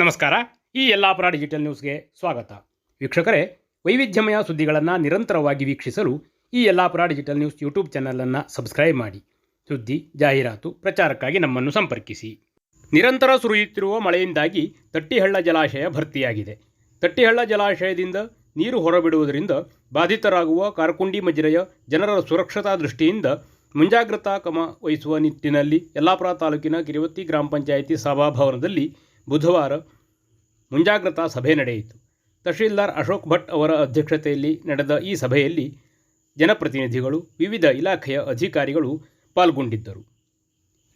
ನಮಸ್ಕಾರ. ಈ ಯಲ್ಲಾಪುರ ಡಿಜಿಟಲ್ ನ್ಯೂಸ್ಗೆ ಸ್ವಾಗತ. ವೀಕ್ಷಕರೇ, ವೈವಿಧ್ಯಮಯ ಸುದ್ದಿಗಳನ್ನು ನಿರಂತರವಾಗಿ ವೀಕ್ಷಿಸಲು ಈ ಯಲ್ಲಾಪುರ ಡಿಜಿಟಲ್ ನ್ಯೂಸ್ ಯೂಟ್ಯೂಬ್ ಚಾನಲನ್ನು ಸಬ್ಸ್ಕ್ರೈಬ್ ಮಾಡಿ. ಸುದ್ದಿ, ಜಾಹೀರಾತು, ಪ್ರಚಾರಕ್ಕಾಗಿ ನಮ್ಮನ್ನು ಸಂಪರ್ಕಿಸಿ. ನಿರಂತರ ಸುರಿಯುತ್ತಿರುವ ಮಳೆಯಿಂದಾಗಿ ತಟ್ಟಿಹಳ್ಳ ಜಲಾಶಯ ಭರ್ತಿಯಾಗಿದೆ. ತಟ್ಟಿಹಳ್ಳ ಜಲಾಶಯದಿಂದ ನೀರು ಹೊರಬಿಡುವುದರಿಂದ ಬಾಧಿತರಾಗುವ ಕಾರ್ಕುಂಡಿ ಮಜಿರೆಯ ಜನರ ಸುರಕ್ಷತಾ ದೃಷ್ಟಿಯಿಂದ ಮುಂಜಾಗ್ರತಾ ಕ್ರಮ ವಹಿಸುವ ನಿಟ್ಟಿನಲ್ಲಿ ಯಲ್ಲಾಪುರ ತಾಲೂಕಿನ ಗಿರಿವತ್ತಿ ಗ್ರಾಮ ಪಂಚಾಯಿತಿ ಸಭಾಭವನದಲ್ಲಿ ಬುಧವಾರ ಮುಂಜಾಗ್ರತಾ ಸಭೆ ನಡೆಯಿತು. ತಹಶೀಲ್ದಾರ್ ಅಶೋಕ್ ಭಟ್ ಅವರ ಅಧ್ಯಕ್ಷತೆಯಲ್ಲಿ ನಡೆದ ಈ ಸಭೆಯಲ್ಲಿ ಜನಪ್ರತಿನಿಧಿಗಳು, ವಿವಿಧ ಇಲಾಖೆಯ ಅಧಿಕಾರಿಗಳು ಪಾಲ್ಗೊಂಡಿದ್ದರು.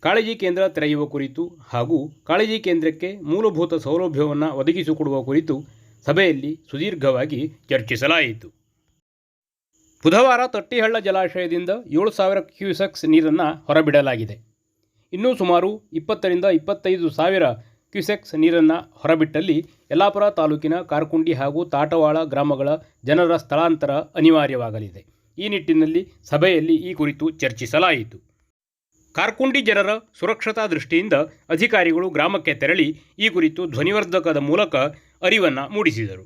ಕಾಳಜಿ ಕೇಂದ್ರ ತೆರೆಯುವ ಕುರಿತು ಹಾಗೂ ಕಾಳಜಿ ಕೇಂದ್ರಕ್ಕೆ ಮೂಲಭೂತ ಸೌಲಭ್ಯವನ್ನು ಒದಗಿಸಿಕೊಡುವ ಕುರಿತು ಸಭೆಯಲ್ಲಿ ಸುದೀರ್ಘವಾಗಿ ಚರ್ಚಿಸಲಾಯಿತು. ಬುಧವಾರ ತಟ್ಟಿಹಳ್ಳ ಜಲಾಶಯದಿಂದ ಏಳು ಸಾವಿರ ಕ್ಯೂಸೆಕ್ಸ್ ನೀರನ್ನು ಹೊರಬಿಡಲಾಗಿದೆ. ಇನ್ನೂ ಸುಮಾರು ಇಪ್ಪತ್ತರಿಂದ ಇಪ್ಪತ್ತೈದು ಸಾವಿರ ಕ್ಯೂಸೆಕ್ಸ್ ನೀರನ್ನು ಹೊರಬಿಟ್ಟಲ್ಲಿ ಯಲ್ಲಾಪುರ ತಾಲೂಕಿನ ಕಾರ್ಕುಂಡಿ ಹಾಗೂ ತಾಟವಾಳ ಗ್ರಾಮಗಳ ಜನರ ಸ್ಥಳಾಂತರ ಅನಿವಾರ್ಯವಾಗಲಿದೆ. ಈ ನಿಟ್ಟಿನಲ್ಲಿ ಸಭೆಯಲ್ಲಿ ಈ ಕುರಿತು ಚರ್ಚಿಸಲಾಯಿತು. ಕಾರ್ಕುಂಡಿ ಜನರ ಸುರಕ್ಷತಾ ದೃಷ್ಟಿಯಿಂದ ಅಧಿಕಾರಿಗಳು ಗ್ರಾಮಕ್ಕೆ ತೆರಳಿ ಈ ಕುರಿತು ಧ್ವನಿವರ್ಧಕದ ಮೂಲಕ ಅರಿವನ್ನು ಮೂಡಿಸಿದರು.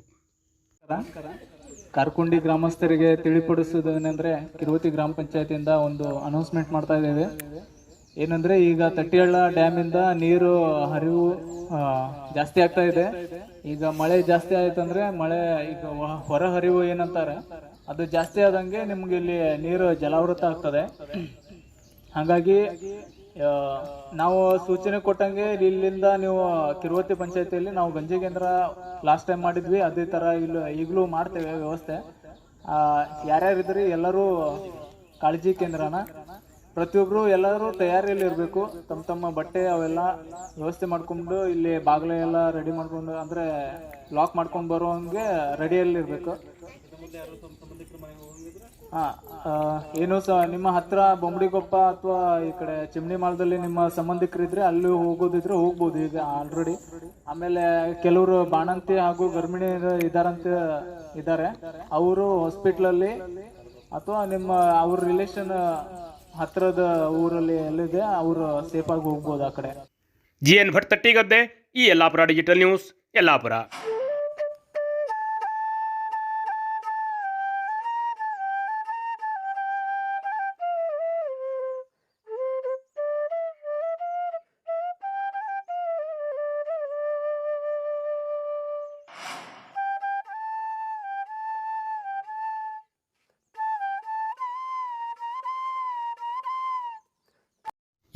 ಕಾರ್ಕುಂಡಿ ಗ್ರಾಮಸ್ಥರಿಗೆ ತಿಳಿಪಡಿಸುವುದೇನೆಂದರೆ ಕಿರುವತಿ ಗ್ರಾಮ ಪಂಚಾಯತಿಯಿಂದ ಒಂದು ಅನೌನ್ಸ್ಮೆಂಟ್ ಮಾಡ್ತಾ ಇದ್ದೇವೆ. ಏನಂದ್ರೆ ಈಗ ತಟ್ಟಿಹಳ್ಳ ಡ್ಯಾಮಿಂದ ನೀರು ಹರಿವು ಜಾಸ್ತಿ ಆಗ್ತಾ ಇದೆ. ಈಗ ಮಳೆ ಜಾಸ್ತಿ ಆಯ್ತಂದ್ರೆ ಮಳೆ ಈಗ ಹೊರ ಹರಿವು ಏನಂತಾರೆ, ಅದು ಜಾಸ್ತಿ ಆದಂಗೆ ನಿಮ್ಗೆ ಇಲ್ಲಿ ನೀರು ಜಲಾವೃತ ಆಗ್ತದೆ. ಹಾಗಾಗಿ ನಾವು ಸೂಚನೆ ಕೊಟ್ಟಂಗೆ ಇಲ್ಲಿಂದ ನೀವು ಕಿರುವತಿ ಪಂಚಾಯತಿಯಲ್ಲಿ ನಾವು ಗಂಜಿ ಕೇಂದ್ರ ಲಾಸ್ಟ್ ಟೈಮ್ ಮಾಡಿದ್ವಿ. ಅದೇ ತರ ಇಲ್ಲಿ, ಈಗಲೂ ಮಾಡ್ತೇವೆ ವ್ಯವಸ್ಥೆ. ಯಾರ್ಯಾರಿದ್ರಿ ಎಲ್ಲರೂ ಕಾಳಜಿ ಕೇಂದ್ರನ. ಪ್ರತಿಯೊಬ್ರು ಎಲ್ಲರೂ ತಯಾರಿಯಲ್ಲಿ ಇರಬೇಕು. ತಮ್ಮ ತಮ್ಮ ಬಟ್ಟೆ ಅವೆಲ್ಲ ವ್ಯವಸ್ಥೆ ಮಾಡ್ಕೊಂಡು ಇಲ್ಲಿ ಬಾಗಿಲು ಎಲ್ಲ ರೆಡಿ ಮಾಡ್ಕೊಂಡು ಅಂದ್ರೆ ಲಾಕ್ ಮಾಡ್ಕೊಂಡು ಬರುವಂಗೆ ರೆಡಿಯಲ್ಲಿ ಇರಬೇಕು. ಹಾ ಏನು ಸಹ ನಿಮ್ಮ ಹತ್ರ ಬೊಂಬಡಿಗೊಪ್ಪ ಅಥವಾ ಈ ಕಡೆ ಚಿಮ್ನಿ ಮಾಲದಲ್ಲಿ ನಿಮ್ಮ ಸಂಬಂಧಿಕರಿದ್ರೆ ಅಲ್ಲಿ ಹೋಗೋದಿದ್ರೆ ಹೋಗ್ಬೋದು ಈಗ ಆಲ್ರೆಡಿ ಆಮೇಲೆ ಕೆಲವರು ಬಾಣಂತಿ ಹಾಗೂ ಗರ್ಭಿಣಿ ಇದಾರಂತ ಇದ್ದಾರೆ ಅವರು ಹಾಸ್ಪಿಟ್ಲಲ್ಲಿ ಅಥವಾ ನಿಮ್ಮ, ಅವ್ರ ರಿಲೇಷನ್ ಹತ್ರದ ಊರಲ್ಲಿ ಎಲ್ಲಿದೆ, ಅವರು ಸೇಫಾಗಿ ಹೋಗ್ಬೋದು ಆ ಕಡೆ. ಜಿ ಎನ್ ಭಟ್ ತಟ್ಟಿಗದ್ದೆ, ಈ ಯಲ್ಲಾಪುರ ಡಿಜಿಟಲ್ ನ್ಯೂಸ್ ಯಲ್ಲಾಪುರ.